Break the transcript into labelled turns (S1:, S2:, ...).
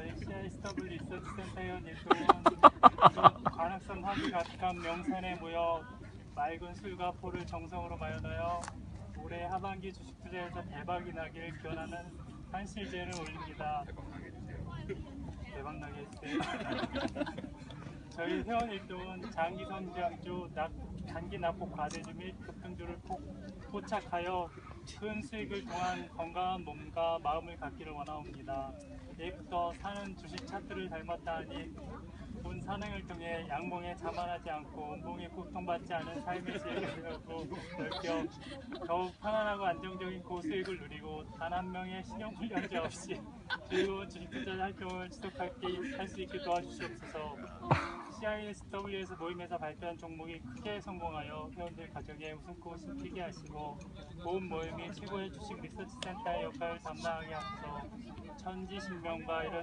S1: 저희 CISW 리서치 센터 회원 일동은 관악산 화기 가득한 명산에 모여 맑은 술과 포를 정성으로 마련하여 올해 하반기 주식 투자에서 대박이 나길 기원하는 한실제를 올립니다. 대박 나게 해주세요. 저희 회원 일동은 장기 낙- 단기 납폭 과대주 및 급등주를 폭, 포착하여 큰 수익을 통한 건강한 몸과 마음을 갖기를 원하옵니다. 예부터 사는 주식 차트를 닮았다 하니 본 산행을 통해 양봉에 자만하지 않고 운봉에 고통받지 않은 삶의 지혜를 배우고 넓혀 더욱 편안하고 안정적인 고수익을 누리고 단 한 명의 신용불량자 없이 즐거운 주식 투자 활동을 지속할게 할 수 있게 도와주시옵소서. CISW에서 모임에서 발표한 종목이 크게 성공하여 회원들 가정에 웃음꽃을 피게 하시고 모은 모임이 최고의 주식 리서치 센터의 역할을 담당하게 하소서 천지신명과 이런